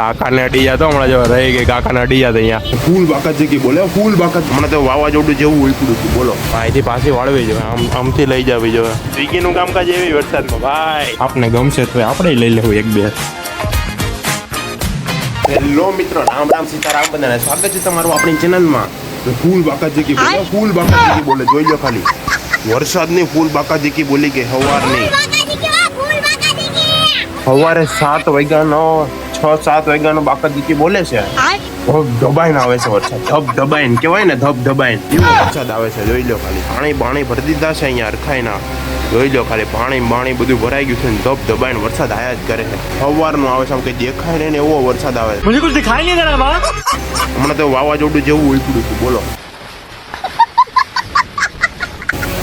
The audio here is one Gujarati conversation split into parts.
કાકાને અડી તો હમણાં જો રહી ગઈ કાકાને અડી તો અહીંયા. ફૂલ બાકાત જગ્યા બોલે ફૂલ બાકાત. હમણાં તો વાવાઝોડું જેવું ઉપડ્યું હતું બોલો. અહીંથી પાછી વાળવી જોઈએ આમ આમથી લઈ જવી જોઈએ. સ્વીગીનું કામકાજ એવી વરસાદમાં ભાઈ. આપને ગમશે તો આપણે લઈ લેવું એક બે. હેલો મિત્રો રામ રામ સીતારામ બધાને સ્વાગત છે તમારું આપણી ચેનલમાં. ફૂલ બાકાત જગી બોલે ફૂલ બાકાત જગી બોલે જોઈ લો ખાલી. વરસાદની ફૂલ બાકાત જગી બોલી કે સવારની સવારે સાત વાગ્યાનો છ સાત વાગ્યા નો બાકા દીકરી બોલે છે. ધબ ધબાઈને આવે છે વરસાદ. ધબ ધબાઈને. કહેવાય ને ધબ ધબાઈન. એવો વરસાદ આવે છે? જોઈ લો ખાલી. પાણી પાણી ભરી દીધા છે અહીંયા અરખાઈના જોઈ લો ખાલી પાણી પાણી બધું ભરાઈ ગયું છે ને ધબ ધબાઈને વરસાદ આયા જ કરે છે. સવારનો આવે છે આમ કંઈ દેખાય ને એવો વરસાદ આવે છે. મને કુછ દેખાય નહીં જરા હમણાં તો વાવાઝોડું જેવું ઉલટું હતું બોલો.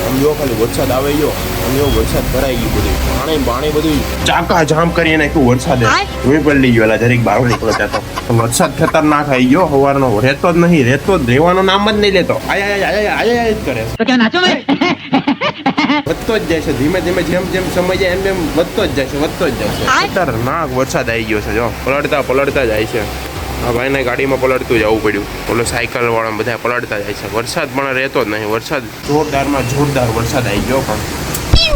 આમ જો ખાલી વરસાદ આવે ગયો. અમીઓ વરસાદ ભરાઈ ગયો બધું. પાણી પાણી બધું ચાકા જામ કરી વરસાદ વરસાદે ધૂમી પડી ગયો એલા જરીક બહાર નીકળો ત્યાં વરસાદ ખતરનાક આવી ગયો સવારનો રહેતો જ નહીં રહેતો જ રહેવાનો નામ જ નહીં લેતો. આયા આયા આયા આયા જ કરે તો વધતો જ જાય છે ધીમે ધીમે જેમ જેમ સમય જાય એમ એમ વધતો જ જાય છે વધતો જ જાય છે. ખતરનાક વરસાદ આવી ગયો છે જો. પલળતા પલળતા જાય છે. આ ભાઈને ગાડીમાં પલળતું જવું પડ્યું. ઓલો સાયકલ વાળા બધા પલળતા જાય છે. વરસાદ પણ રહેતો જ નહીં વરસાદ જોરદારમાં જોરદાર વરસાદ આવી ગયો પણ.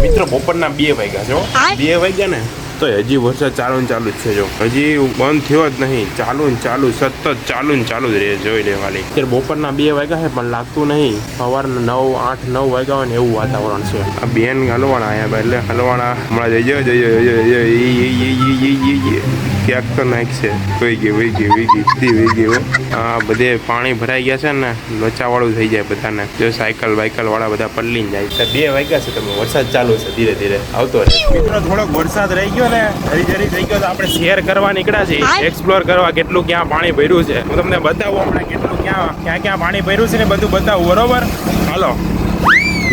મિત્રો બપોરના બે વાગ્યા જો બે વાગ્યા ને? તો હજી વરસાદ ચાલુ ને ચાલુ જ છે જો. હજી બંધ થયો જ નહીં. ચાલુ ને ચાલુ સતત ચાલુ ને ચાલુ જ રહે જોઈ લેવાની. અત્યારે બપોરના બે વાગ્યા છે પણ લાગતું નહીં. સવારના નવ આઠ નવ વાગ્યા હોય ને એવું વાતાવરણ છે. આ બેન હલવાણા એટલે હલવાણા હમણાં જઈ જઈ જઈ ક્યાંક તો નાખશે વહી ગઈ વહી ગઈ વહી ગઈ બધી વહી ગઈ આ બધે પાણી ભરાઈ ગયા છે ને લોચાવાળું થઈ જાય બધાને. જો સાયકલ વાયકલ વાળા બધા પલ્લીને જાય. તો બે વાગ્યા છે તમે વરસાદ ચાલુ છે ધીરે ધીરે આવતો રહે. મિત્રો થોડોક વરસાદ રહી ગયો ને હરી જરી થઈ ગયો તો આપણે શેર કરવા નીકળ્યા છીએ. એક્સપ્લોર કરવા કેટલું ક્યાં પાણી ભર્યું છે. હું તમને બતાવું હમણાં કેટલું ક્યાં ક્યાં ક્યાં પાણી ભર્યું છે ને બધું બતાવું બરોબર? હાલો.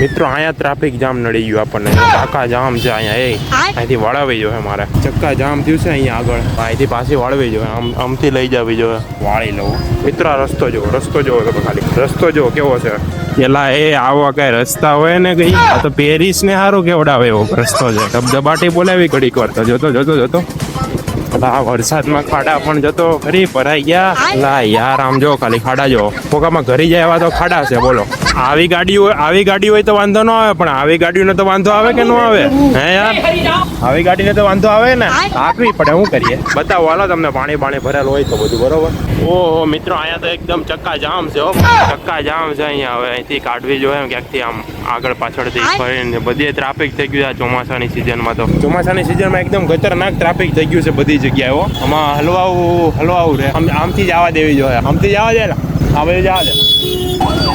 મિત્રો અહીંયા ટ્રાફિક જામ નડી ગયું આપણને. ચાકા જામ છે અહીંયા એ. અહીંથી વળાવી જોઈએ મારે. ચક્કા જામ થયું છે અહીંયા આગળ. અહીંથી પાછી વળવી જોઈએ. આમ આમથી લઈ જવી જોઈએ. વાળી લઉં. મિત્રો રસ્તો જો રસ્તો જોવો તમે ખાલી. રસ્તો જો કેવો છે? પેલા એ આવા કઈ રસ્તા હોય ને કઈ આ તો પેરિસ ને સારું કેવડાવે એવો રસ્તો છે. ધબધબાટી બોલાવી ઘડીક વાર તો. જોતો જોતો જોતો. આ વરસાદમાં ખાડા પણ જતો ખરી ભરાઈ ગયા. લા યાર, આમ જો ખાલી ખાડા જો. પોકામાં ઘરી જાય એવા તો ખાડા છે, બોલો. આવી ગાડી હોય આવી ગાડી હોય તો વાંધો ન આવે, પણ આવી ગાડીનો તો વાંધો આવે કે ન આવે? હે યાર? આવી ગાડીને તો વાંધો આવે ને? આપવી પડે શું કરીએ? બતાવો, હાલો તમને પાણી પાણી ભરેલું હોય તો બધું, બરોબર? ઓહો, મિત્રો, અહીંયા તો એકદમ ચક્કા જામ છે, હો. ચક્કા જામ છે અહીંયા, હવે અહીંથી કાઢવી જોઈએ ક્યાંકથી આમ. આગળ પાછળ થઈ ને બધે ટ્રાફિક થઈ ગયું આ ચોમાસાની સિઝનમાં તો. ચોમાસાની સિઝનમાં એકદમ ખતરનાક ટ્રાફિક થઈ ગયું છે બધી જગ્યાઓ આમાં હલવાવું હલવાવું રહે. આમથી જ આવવા દેવી જોઈએ. આમથી જ આવવા દે ને. આ બધું જવા દે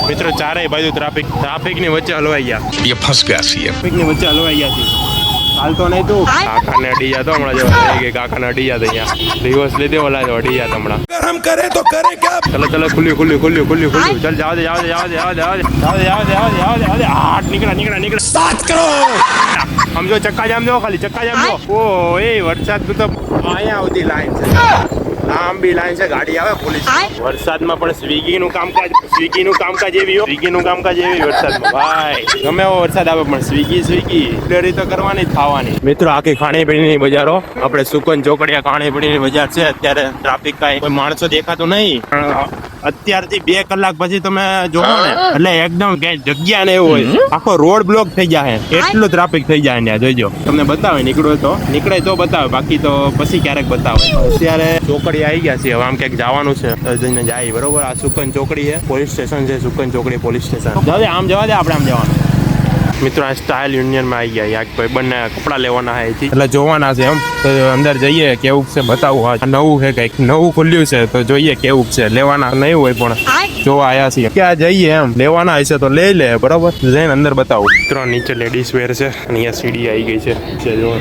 મિત્રો ચારેય બાજુ ટ્રાફિક ટ્રાફિકની વચ્ચે હલવાઈ ગયા. ફસ ગયા છીએ. ટ્રાફિકની વચ્ચે હલવાઈ ગયા છે હાલતો નહીં તું. કાકાને અડી જતો હમણાં જો થઈ ગઈ કાકાને અડી જતો અહીંયા. રિવર્સ લીધે ઓલા તો અડી જતો હમણાં. ગરમ કરે તો કરે કે ચલો ચલો ખુલ્લી ખુલ્લી ખુલ્લી ખુલ્લી ખુલ્લી ચાલ જાવ દે જાવ દે જાવ દે જાવ દે જાવ દે જાવ દે જાવ દે જાવ દે જાવ દે આટ નીકળા નીકળા નીકળા સ્ટાર્ટ કરો! આમ જો ચક્કા જામ જો ખાલી ચક્કા જામ જો ઓ એ વરસાદ તો અહીંયા આવતી લાઈન છે. લાંબી લાઈન છે ગાડી આવે પોલીસ વરસાદમાં પણ સ્વિગી નું કામકાજ સ્વિગી નું કામકાજ એવી સ્વિગી નું કામકાજ એવી વરસાદમાં. ભાઈ ગમે એવો વરસાદ આવે પણ સ્વિગી સ્વિગી. ડરી તો કરવાની ખાવાની. મિત્રો આખી ખાણીપીણીની બજારો. આપણે સુકન ચોકડિયા ખાણીપીણીની બજાર છે અત્યારે ટ્રાફિક કાંઈ કોઈ માણસો દેખાતું નહીં. પણ અત્યારથી બે કલાક પછી તમે જોવો ને એટલે એકદમ ક્યાંય જગ્યા ને એવું હોય. આખો રોડ બ્લોક થઈ જાય. એટલું ટ્રાફિક થઈ જાય ત્યાં જોઈજો તમને બતાવે નીકળો તો. નીકળે તો બતાવે બાકી તો પછી ક્યારેક બતાવે. અત્યારે ચોકડી આવી ગયા છે હવે આમ ક્યાંક જવાનું છે. જઈને જાય. બરોબર? આ સુકન ચોકડી છે. પોલીસ સ્ટેશન છે, સુકન ચોકડી પોલીસ સ્ટેશન. દાદા આમ જવા દે, આપણે આમ જવાનું. મિત્રો, આ સ્ટાઇલ યુનિયનમાં આવી ગયા. યાક ભાઈ બંને કપડા લેવાના છે એટલે જોવાના છે એમ. તો અંદર જઈએ, કેવું છે બતાવું. હા, નવું છે કંઈક. નવું ખુલ્યું છે. તો જોઈએ કેવું છે. લેવાના નહીં હોય પણ જોવા આયા છીએ. ક્યાં જઈએ એમ? લેવાના હશે તો લઈ લે. બરોબર? જઈને અંદર બતાવું. મિત્રો, નીચે લેડીઝ વેર છે. અને અહીંયા સીડી આવી ગઈ છે. જો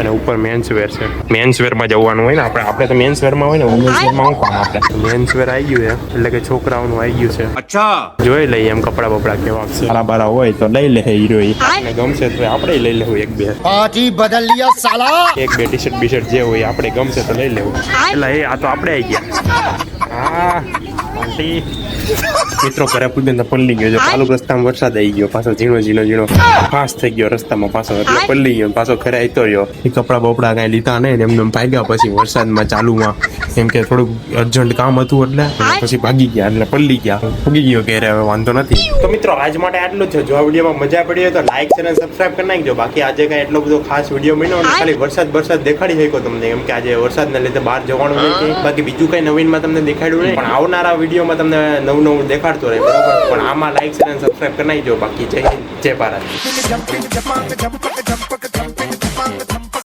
અને ઉપર મેન્સવેર છે. મેન્સવેરમાં જવાનું હોય ને આપણે. આપણે તો મેન્સ મેન્સવેરમાં હોય ને વુમન્સવેરમાં હું કામ આપણે? મેન્સવેર આવી ગયું છે. એટલે કે છોકરાઓનું આવી ગયું છે. અચ્છા. જોઈ લઈએ એમ કપડા બપડા કેવા છે. સારા બારા હોય તો લઈ લે હીરો અને ગમશે તો આપણે લઈ લેવું એક બે. પાટી બદલ સાલા. એક બે ટી શર્ટ બી શર્ટ જે હોય આપણે ગમશે તો લઈ લેવું. એટલે એ આ તો આપણે આવી ગયા. હા. આંટી મિત્રો ઘરે તો પલ્લી ગયો ચાલુ રસ્તામાં વરસાદ આવી ગયો. પાછો ઝીણો ઝીણો ઝીણો. ફાસ્ટ થઈ ગયો રસ્તામાં. પાછો એટલે પલ્લી ગયો. પાછો ઘરે આવતો રહ્યો. એ કપડા બપડા કાંઈ લીધા નહીં એમને એમ ભાગ્યા પછી વરસાદમાં ચાલુમાં. કેમ કે થોડુંક અર્જન્ટ કામ હતું એટલે. પછી ભાગી ગયા એટલે પલ્લી ગયા. પૂગી ગયો ઘરે હવે વાંધો નથી. તો મિત્રો આજ માટે આટલું જ જો આ વિડીયોમાં મજા પડી હોય તો લાઈક શેર અને સબસ્ક્રાઇબ કરી નાખજો. બાકી આજે કાંઈ એટલો બધો ખાસ વીડિયો મળ્યો ને ખાલી વરસાદ વરસાદ દેખાડી શકો તમને. એમ કે આજે વરસાદના લીધે બહાર જવાનું નથી. બાકી બીજું કઈ નવીનમાં તમને દેખાડ્યું નહીં. પણ આવનારા વિડીયોમાં તમને નવું નવું દેખાડતો રહે બરાબર? પણ આમાં લાઈક શેર અને સબસ્ક્રાઇબ કરી નાખજો. બાકી જય હિન્દ જય ભારત.